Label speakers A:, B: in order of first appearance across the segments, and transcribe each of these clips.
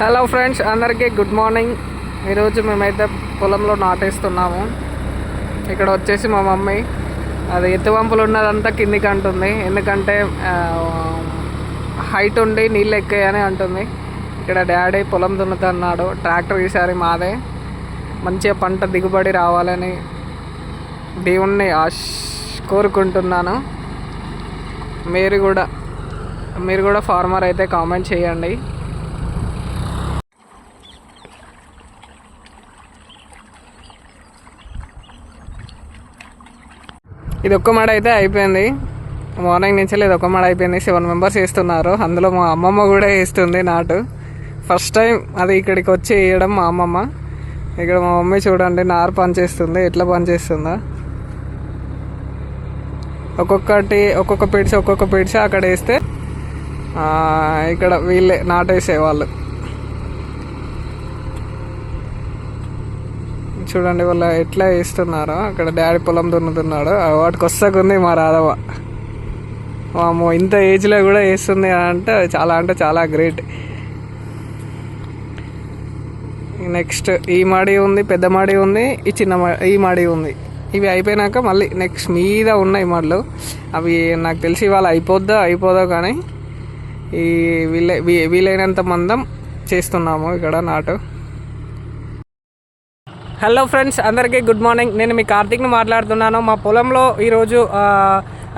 A: Hello friends అందరికీ good morning ఈరోజు మేమైతే పొలంలో నాటేస్తున్నాము. ఇక్కడ వచ్చేసి మా మమ్మీ. అది ఎత్తువంపులు ఉన్నదంతా కిందికి అంటుంది. ఎందుకంటే హైట్ ఉండి నీళ్ళు ఎక్కాయని అంటుంది. ఇక్కడ డాడీ పొలం దున్నుతున్నాడు. ట్రాక్టర్ ఈసారి మాదే. మంచిగా పంట దిగుబడి రావాలని దేవుణ్ణి ఆశ్ కోరుకుంటున్నాను. మీరు కూడా మీరు కూడా ఫార్మర్ అయితే కామెంట్ చేయండి. ఇది ఒక్క మాడ అయితే అయిపోయింది. మార్నింగ్ నుంచి ఇది ఒక్క మాడ అయిపోయింది. సెవెన్ మెంబర్స్ వేస్తున్నారు అందులో మా అమ్మమ్మ కూడా వేస్తుంది నాటు. ఫస్ట్ టైం అది ఇక్కడికి వచ్చి వేయడం మా అమ్మమ్మ. ఇక్కడ మా మమ్మీ చూడండి నారు పనిచేస్తుంది ఎట్లా పనిచేస్తుందో. ఒక్కొక్కటి ఒక్కొక్క పిడిచి ఒక్కొక్క పిడిచి అక్కడ వేస్తే ఇక్కడ వీళ్ళే నాటేసేవాళ్ళు చూడండి వాళ్ళ ఎట్లా వేస్తున్నారో అక్కడ డాడీ పొలం దున్నుతున్నాడు. వాటికి వస్తాకుంది మా రాధవ మాము ఇంత ఏజ్లో కూడా వేస్తుంది అంటే చాలా అంటే చాలా గ్రేట్. నెక్స్ట్ ఈ మాడి ఉంది పెద్ద మాడి ఉంది ఈ చిన్న ఈ మాడి ఉంది. ఇవి అయిపోయినాక మళ్ళీ నెక్స్ట్ మీద ఉన్నాయి మళ్ళు అవి నాకు తెలిసి వాళ్ళు అయిపోద్దా అయిపోదో కానీ ఈ వీలై వీ- వీలైనంత మందం చేస్తున్నాము ఇక్కడ నాటు. హలో ఫ్రెండ్స్ అందరికీ గుడ్ మార్నింగ్ నేను మీ కార్తిక్ని మాట్లాడుతున్నాను. మా పొలంలో ఈరోజు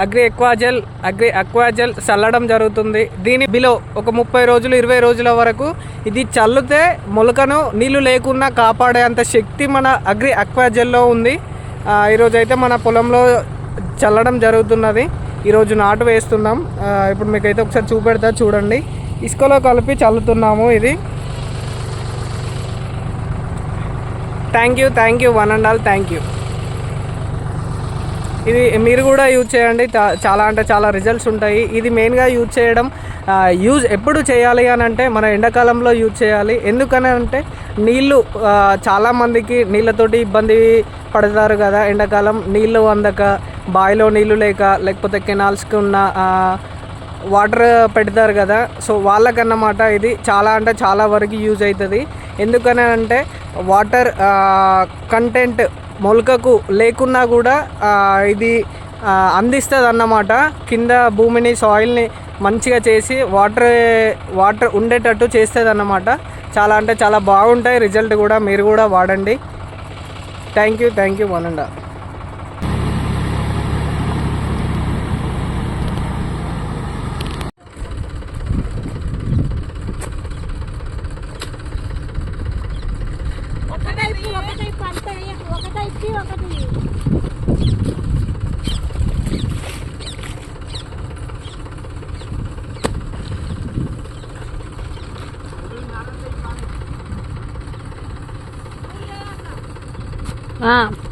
A: అగ్రి ఎక్వాజెల్ అగ్రి అక్వాజెల్ చల్లడం జరుగుతుంది. దీని బిలో ఒక ముప్పై రోజులు ఇరవై రోజుల వరకు ఇది చల్లితే మొలకను నీళ్ళు లేకుండా కాపాడేంత శక్తి మన అగ్రి అక్వాజెల్లో ఉంది. ఈరోజు అయితే మన పొలంలో చల్లడం జరుగుతున్నది. ఈరోజు నాటు వేస్తున్నాం. ఇప్పుడు మీకైతే ఒకసారి చూపెడతా చూడండి. ఇసుకలో కలిపి చల్లుతున్నాము ఇది. Thank you thank you one and all thank you ఇది మీరు కూడా యూజ్ చేయండి. చాలా అంటే చాలా రిజల్ట్స్ ఉంటాయి. ఇది మెయిన్గా యూజ్ చేయడం యూజ్ ఎప్పుడు చేయాలి అని అంటే మన ఎండాకాలంలో యూజ్ చేయాలి. ఎందుకని అంటే నీళ్ళు చాలామందికి నీళ్ళతోటి ఇబ్బంది పడతారు కదా ఎండాకాలం. నీళ్ళు అందక బావిలో నీళ్ళు లేక లేకపోతే కెనాల్స్కి ఉన్న వాటర్ పెడతారు కదా. సో వాళ్ళకన్నమాట ఇది చాలా అంటే చాలా వరకు యూజ్ అవుతుంది. ఎందుకని అంటే వాటర్ కంటెంట్ మొలకకు లేకున్నా కూడా ఇది అందిస్తుంది అన్నమాట కింద భూమిని సాయిల్ని మంచిగా చేసి వాటర్ వాటర్ ఉండేటట్టు చేస్తుంది అన్నమాట చాలా అంటే చాలా బాగుంటాయి. రిజల్ట్ కూడా మీరు కూడా వాడండి. Thank you thank you one and all
B: ఒకటైపు ఒకటైపు అంటే ఒకటైపు ఒకటి బాగా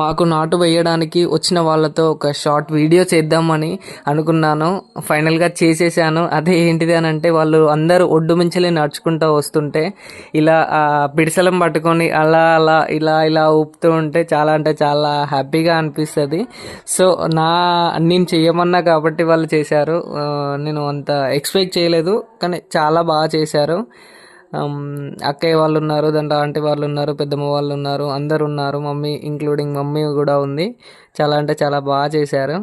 A: మాకు నాటు వేయడానికి వచ్చిన వాళ్ళతో ఒక షార్ట్ వీడియో చేద్దామని అనుకున్నాను. ఫైనల్గా చేసేసాను. అదే ఏంటిది అని అంటే వాళ్ళు అందరూ ఒడ్డు మించలే నడుచుకుంటూ వస్తుంటే ఇలా పిడిసలం పట్టుకొని అలా అలా ఇలా ఇలా ఊపుతూ ఉంటే చాలా అంటే చాలా హ్యాపీగా అనిపిస్తుంది. సో నా నేను చేయమన్నా కాబట్టి వాళ్ళు చేశారు. నేను అంత ఎక్స్పెక్ట్ చేయలేదు కానీ చాలా బాగా చేశారు. అక్కయ్య వాళ్ళు ఉన్నారు దాంట్లో ఆంటీ వాళ్ళు ఉన్నారు పెద్దమ్మ వాళ్ళు ఉన్నారు అందరు ఉన్నారు మమ్మీ ఇంక్లూడింగ్ మమ్మీ కూడా ఉంది. చాలా అంటే చాలా బాగా చేశారు.